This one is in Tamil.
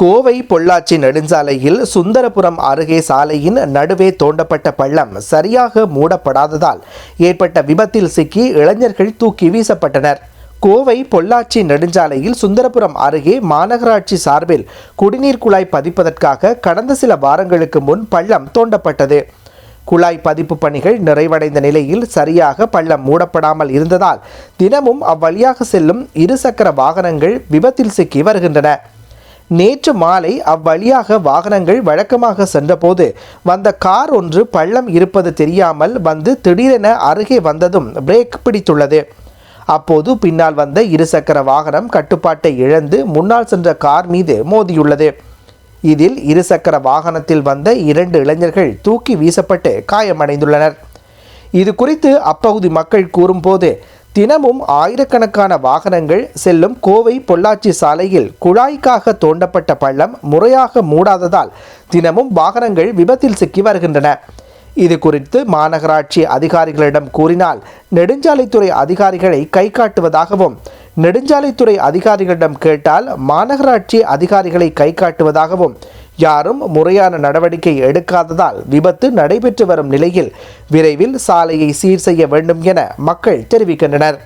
கோவை பொள்ளாச்சி நெடுஞ்சாலையில் சுந்தரபுரம் அருகே சாலையின் நடுவே தோண்டப்பட்ட பள்ளம் சரியாக மூடப்படாததால் ஏற்பட்ட விபத்தில் சிக்கி இளைஞர்கள் தூக்கி வீசப்பட்டனர். கோவை பொள்ளாச்சி நெடுஞ்சாலையில் சுந்தரபுரம் அருகே மாநகராட்சி சார்பில் குடிநீர் குழாய் பதிப்பதற்காக கடந்த சில வாரங்களுக்கு முன் பள்ளம் தோண்டப்பட்டது. குழாய் பதிப்பு பணிகள் நிறைவடைந்த நிலையில் சரியாக பள்ளம் மூடப்படாமல் இருந்ததால் தினமும் அவ்வழியாக செல்லும் இருசக்கர வாகனங்கள் விபத்தில் சிக்கி வருகின்றன. நேற்று மாலை அவ்வழியாக வாகனங்கள் வழக்கமாக சென்றபோது வந்த கார் ஒன்று பள்ளம் இருப்பது தெரியாமல் வந்து திடீரென அருகே வந்ததும் பிரேக் பிடித்துள்ளது. அப்போது பின்னால் வந்த இருசக்கர வாகனம் கட்டுப்பாட்டை இழந்து முன்னால் சென்ற கார் மீது மோதியுள்ளது. இதில் இருசக்கர வாகனத்தில் வந்த இரண்டு இளைஞர்கள் தூக்கி வீசப்பட்டு காயமடைந்துள்ளனர். இது குறித்து அப்பகுதி மக்கள் கூறும்போது தினமும் ஆயிரக்கணக்கான வாகனங்கள் செல்லும் கோவை பொள்ளாச்சி சாலையில் குழாய்க்காக தோண்டப்பட்ட பள்ளம் முறையாக மூடாததால் தினமும் வாகனங்கள் விபத்தில் சிக்கி வருகின்றன. இது குறித்து மாநகராட்சி அதிகாரிகளிடம் கூறினால் நெடுஞ்சாலைத்துறை அதிகாரிகளை கை காட்டுவதாகவும் நெடுஞ்சாலைத்துறை அதிகாரிகளிடம் கேட்டால் மாநகராட்சி அதிகாரிகளை கை காட்டுவதாகவும் யாரும் முறையான நடவடிக்கை எடுக்காததால் விபத்து நடைபெற்று வரும் நிலையில் விரைவில் சாலையை சீர் செய்ய வேண்டும் என மக்கள் தெரிவிக்கின்றனர்.